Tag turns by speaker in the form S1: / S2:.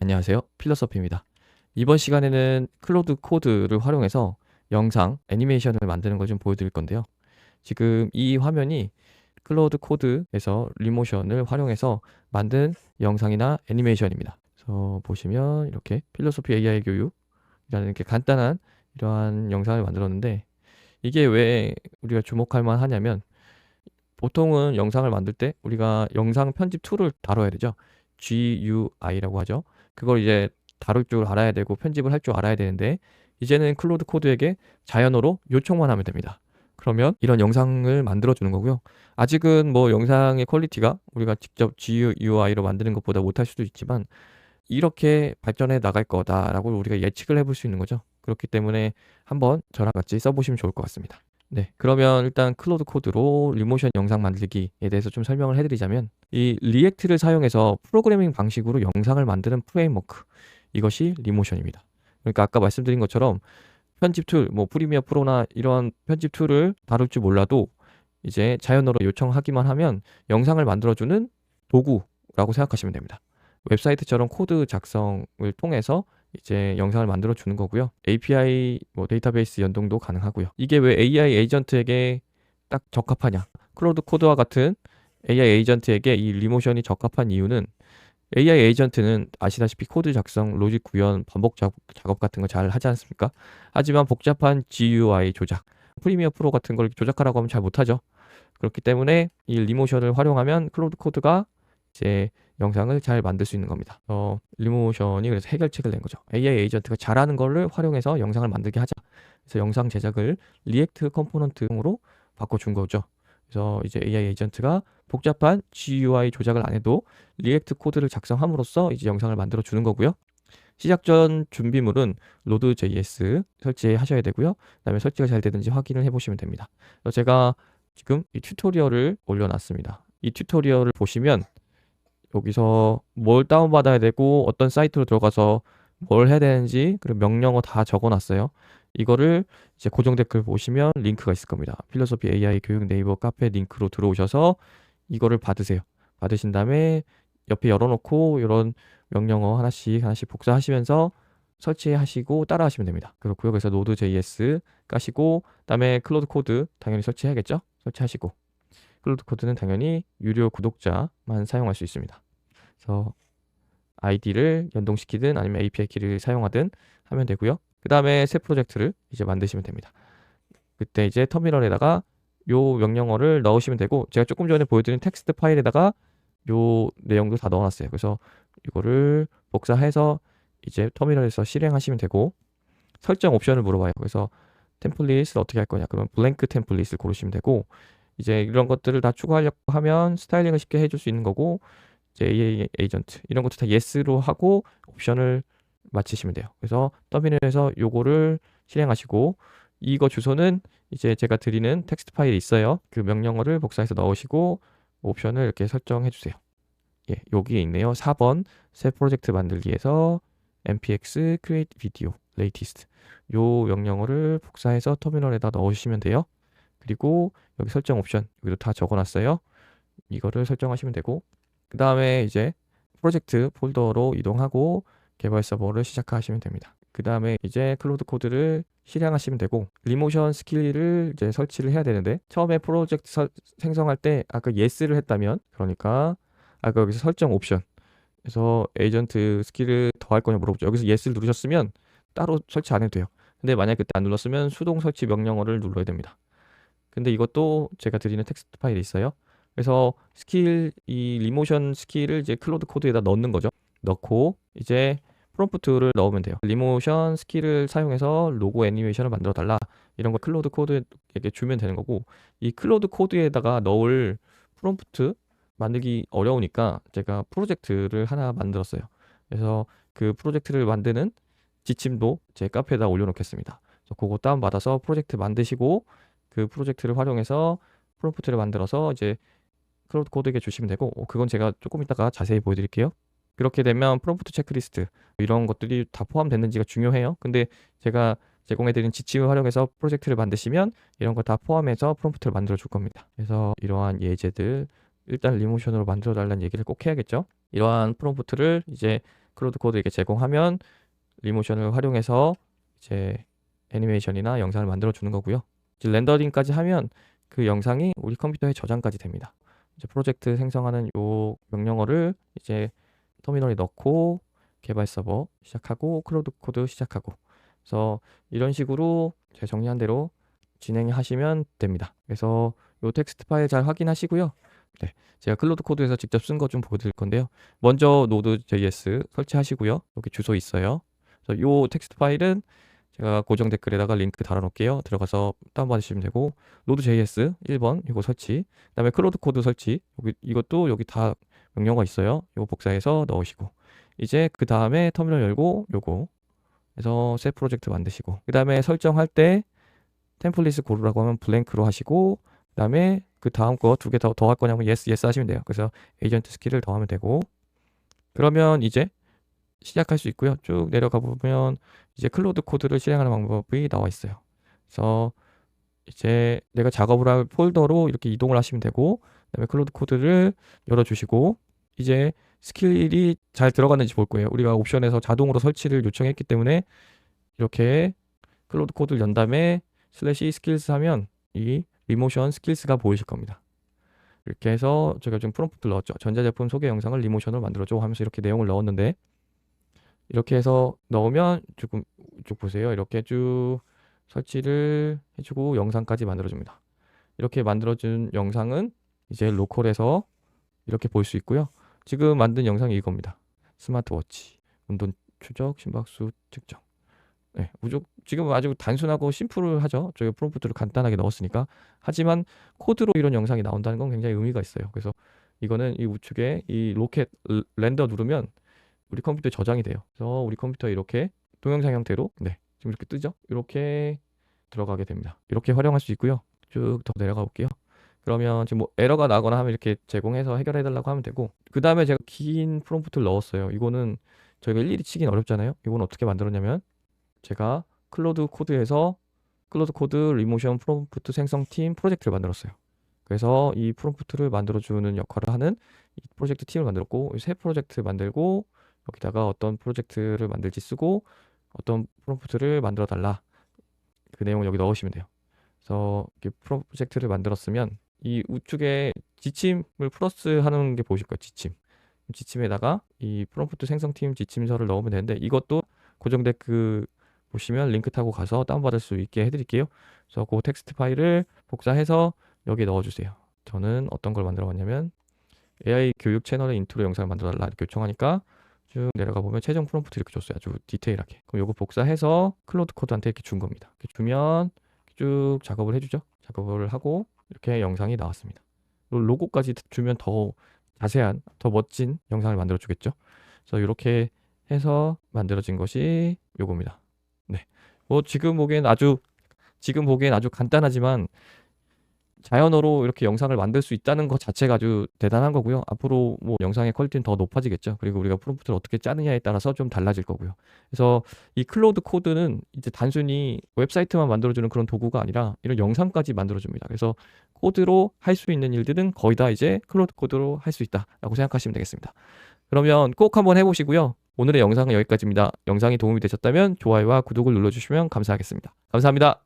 S1: 안녕하세요. 필러서피입니다. 이번 시간에는 클로드 코드를 활용해서 영상, 애니메이션을 만드는 걸 좀 보여드릴 건데요. 지금 이 화면이 클로드 코드에서 리모션을 활용해서 만든 영상이나 애니메이션입니다. 그래서 보시면 이렇게 필로소피 AI 교육이라는 이렇게 간단한 이러한 영상을 만들었는데 이게 왜 우리가 주목할 만 하냐면 보통은 영상을 만들 때 우리가 영상 편집 툴을 다뤄야 되죠. GUI라고 하죠. 그걸 이제 다룰 줄 알아야 되고 편집을 할 줄 알아야 되는데 이제는 클로드 코드에게 자연어로 요청만 하면 됩니다. 그러면 이런 영상을 만들어 주는 거고요. 아직은 뭐 영상의 퀄리티가 우리가 직접 GUI로 만드는 것보다 못할 수도 있지만 이렇게 발전해 나갈 거다라고 우리가 예측을 해볼 수 있는 거죠. 그렇기 때문에 한번 저랑 같이 써보시면 좋을 것 같습니다. 네, 그러면 일단 클로드 코드로 리모션 영상 만들기에 대해서 좀 설명을 해드리자면 이 리액트를 사용해서 프로그래밍 방식으로 영상을 만드는 프레임워크 이것이 리모션입니다. 그러니까 아까 말씀드린 것처럼 편집 툴, 뭐 프리미어 프로나 이런 편집 툴을 다룰 줄 몰라도 이제 자연어로 요청하기만 하면 영상을 만들어주는 도구라고 생각하시면 됩니다. 웹사이트처럼 코드 작성을 통해서 이제 영상을 만들어 주는 거고요. API 뭐 데이터베이스 연동도 가능하고요. 이게 왜 AI 에이전트에게 딱 적합하냐? 클로드 코드와 같은 AI 에이전트에게 이 리모션이 적합한 이유는 AI 에이전트는 아시다시피 코드 작성, 로직 구현, 반복 작업, 작업 같은 거 잘 하지 않습니까? 하지만 복잡한 GUI 조작, 프리미어 프로 같은 걸 조작하라고 하면 잘 못하죠. 그렇기 때문에 이 리모션을 활용하면 클로드 코드가 이 제 영상을 잘 만들 수 있는 겁니다. 어, 리모션이 그래서 해결책을 낸 거죠. AI 에이전트가 잘하는 거를 활용해서 영상을 만들게 하자. 그래서 영상 제작을 리액트 컴포넌트로 바꿔준 거죠. 그래서 이제 AI 에이전트가 복잡한 GUI 조작을 안 해도 리액트 코드를 작성함으로써 이제 영상을 만들어 주는 거고요. 시작 전 준비물은 로드.js 설치하셔야 되고요. 그다음에 설치가 잘 되는지 확인을 해보시면 됩니다. 제가 지금 이 튜토리얼을 올려놨습니다. 이 튜토리얼을 보시면 여기서 뭘 다운받아야 되고 어떤 사이트로 들어가서 뭘 해야 되는지 그리고 명령어 다 적어놨어요. 이거를 이제 고정 댓글 보시면 링크가 있을 겁니다. 필로소피 AI 교육 네이버 카페 링크로 들어오셔서 이거를 받으세요. 받으신 다음에 옆에 열어놓고 이런 명령어 하나씩 하나씩 복사하시면서 설치하시고 따라하시면 됩니다. 그렇고요. 그래서 노드.js 까시고 그다음에 클로드 코드 당연히 설치해야겠죠? 설치하시고 클로드 코드는 당연히 유료 구독자만 사용할 수 있습니다. 그래서 아이디를 연동시키든 아니면 API 키를 사용하든 하면 되고요. 그 다음에 새 프로젝트를 이제 만드시면 됩니다. 그때 이제 터미널에다가 요 명령어를 넣으시면 되고 제가 조금 전에 보여드린 텍스트 파일에다가 요 내용도 다 넣어놨어요. 그래서 이거를 복사해서 이제 터미널에서 실행하시면 되고 설정 옵션을 물어봐요. 그래서 템플릿을 어떻게 할 거냐? 그러면 블랭크 템플릿을 고르시면 되고 이제 이런 것들을 다 추가하려고 하면 스타일링을 쉽게 해줄 수 있는 거고 AA 에이전트 이런 것도 다 yes로 하고 옵션을 마치시면 돼요. 그래서 터미널에서 요거를 실행하시고 이거 주소는 이제 제가 드리는 텍스트 파일이 있어요. 그 명령어를 복사해서 넣으시고 옵션을 이렇게 설정해 주세요. 예, 여기에 있네요. 4번 새 프로젝트 만들기에서 npx create video latest 요 명령어를 복사해서 터미널에다 넣으시면 돼요. 그리고 여기 설정 옵션 여기도 다 적어놨어요. 이거를 설정하시면 되고 그 다음에 이제 프로젝트 폴더로 이동하고 개발 서버를 시작하시면 됩니다. 그 다음에 이제 클로드 코드를 실행하시면 되고 리모션 스킬을 이제 설치를 해야 되는데 처음에 프로젝트 서, 생성할 때 아까 yes를 했다면 그러니까 아까 여기서 설정 옵션 그래서 에이전트 스킬을 더할 거냐 물어보죠. 여기서 yes를 누르셨으면 따로 설치 안 해도 돼요. 근데 만약 그때 안 눌렀으면 수동 설치 명령어를 눌러야 됩니다. 근데 이것도 제가 드리는 텍스트 파일이 있어요. 그래서 스킬 이 리모션 스킬을 이제 클로드 코드에다 넣는 거죠. 넣고 이제 프롬프트를 넣으면 돼요. 리모션 스킬을 사용해서 로고 애니메이션을 만들어 달라. 이런 거 클로드 코드에게 주면 되는 거고 이 클로드 코드에다가 넣을 프롬프트 만들기 어려우니까 제가 프로젝트를 하나 만들었어요. 그래서 그 프로젝트를 만드는 지침도 제 카페에다 올려놓겠습니다. 그래서 그거 다운 받아서 프로젝트 만드시고 그 프로젝트를 활용해서 프롬프트를 만들어서 이제 클로드 코드에게 주시면 되고 어, 그건 제가 조금 이따가 자세히 보여드릴게요. 그렇게 되면 프롬프트 체크리스트 이런 것들이 다 포함됐는지가 중요해요. 근데 제가 제공해드린 지침을 활용해서 프로젝트를 만드시면 이런 거다 포함해서 프롬프트를 만들어 줄 겁니다. 그래서 이러한 예제들 일단 리모션으로 만들어 달라는 얘기를 꼭 해야겠죠. 이러한 프롬프트를 이제 클로드 코드 이렇게 제공하면 리모션을 활용해서 이제 애니메이션이나 영상을 만들어 주는 거고요. 이제 렌더링까지 하면 그 영상이 우리 컴퓨터에 저장까지 됩니다. 이제 프로젝트 생성하는 요 명령어를 이제 터미널에 넣고 개발 서버 시작하고 클로드 코드 시작하고 그래서 이런 식으로 제가 정리한 대로 진행하시면 됩니다. 그래서 요 텍스트 파일 잘 확인하시고요. 네, 제가 클로드 코드에서 직접 쓴 거 좀 보여드릴 건데요. 먼저 노드.js 설치하시고요. 여기 주소 있어요. 그래서 요 텍스트 파일은 제가 고정 댓글에다가 링크 달아놓을게요. 들어가서 다운받으시면 되고 노드.js 1번 이거 설치 그 다음에 클로드 코드 설치 여기 이것도 여기 다 명령어가 있어요. 이거 복사해서 넣으시고 이제 그 다음에 터미널 열고 요거 해서 새 프로젝트 만드시고 그 다음에 설정할 때 템플릿을 고르라고 하면 블랭크로 하시고 그 다음에 그 다음 거 두 개 더 더 할 거냐면 yes yes 하시면 돼요. 그래서 에이전트 스킬을 더하면 되고 그러면 이제 시작할 수 있고요. 쭉 내려가 보면 이제 클로드 코드를 실행하는 방법이 나와 있어요. 그래서 이제 내가 작업을 할 폴더로 이렇게 이동을 하시면 되고 그다음에 클로드 코드를 열어주시고 이제 스킬이 잘 들어갔는지 볼 거예요. 우리가 옵션에서 자동으로 설치를 요청했기 때문에 이렇게 클로드 코드를 연 다음에 슬래시 스킬스 하면 이 리모션 스킬스가 보이실 겁니다. 이렇게 해서 제가 지금 프롬프트를 넣었죠. 전자제품 소개 영상을 리모션으로 만들어줘 하면서 이렇게 내용을 넣었는데 이렇게 해서 넣으면 조금 쭉 보세요. 이렇게 쭉 설치를 해주고 영상까지 만들어줍니다. 이렇게 만들어준 영상은 이제 로컬에서 이렇게 볼 수 있고요. 지금 만든 영상이 이겁니다. 스마트워치, 운동 추적, 심박수 측정. 네, 우적 지금 아주 단순하고 심플하죠. 저희 프롬프트를 간단하게 넣었으니까. 하지만 코드로 이런 영상이 나온다는 건 굉장히 의미가 있어요. 그래서 이거는 이 우측에 이 로켓 렌더 누르면 우리 컴퓨터에 저장이 돼요. 그래서 우리 컴퓨터에 이렇게 동영상 형태로 네, 지금 이렇게 뜨죠. 이렇게 들어가게 됩니다. 이렇게 활용할 수 있고요. 쭉 더 내려가 볼게요. 그러면 지금 뭐 에러가 나거나 하면 이렇게 제공해서 해결해 달라고 하면 되고 그 다음에 제가 긴 프롬프트를 넣었어요. 이거는 저희가 일일이 치긴 어렵잖아요. 이건 어떻게 만들었냐면 제가 클로드 코드에서 클로드 코드 리모션 프롬프트 생성팀 프로젝트를 만들었어요. 그래서 이 프롬프트를 만들어주는 역할을 하는 이 프로젝트 팀을 만들었고 새 프로젝트 만들고 여기다가 어떤 프로젝트를 만들지 쓰고 어떤 프롬프트를 만들어 달라 그 내용을 여기 넣으시면 돼요. 그래서 이렇게 프로젝트를 만들었으면 이 우측에 지침을 플러스 하는 게 보이실 거예요. 지침. 지침에다가 이 프롬프트 생성팀 지침서를 넣으면 되는데 이것도 고정 댓글 보시면 링크 타고 가서 다운받을 수 있게 해드릴게요. 그래서 그 텍스트 파일을 복사해서 여기 넣어주세요. 저는 어떤 걸 만들어 봤냐면 AI 교육 채널의 인트로 영상을 만들어 달라 이렇게 요청하니까 쭉 내려가 보면 최종 프롬프트 이렇게 줬어요. 아주 디테일하게. 그럼 요거 복사해서 클로드 코드한테 이렇게 준 겁니다. 이렇게 주면 쭉 작업을 해주죠. 작업을 하고 이렇게 영상이 나왔습니다. 로고까지 주면 더 자세한, 더 멋진 영상을 만들어 주겠죠. 그래서 이렇게 해서 만들어진 것이 요겁니다. 네. 뭐 지금 보기엔 아주 지금 보기엔 아주 간단하지만 자연어로 이렇게 영상을 만들 수 있다는 것 자체가 아주 대단한 거고요. 앞으로 뭐 영상의 퀄리티는 더 높아지겠죠. 그리고 우리가 프롬프트를 어떻게 짜느냐에 따라서 좀 달라질 거고요. 그래서 이 클로드 코드는 이제 단순히 웹사이트만 만들어주는 그런 도구가 아니라 이런 영상까지 만들어줍니다. 그래서 코드로 할 수 있는 일들은 거의 다 이제 클로드 코드로 할 수 있다라고 생각하시면 되겠습니다. 그러면 꼭 한번 해보시고요. 오늘의 영상은 여기까지입니다. 영상이 도움이 되셨다면 좋아요와 구독을 눌러주시면 감사하겠습니다. 감사합니다.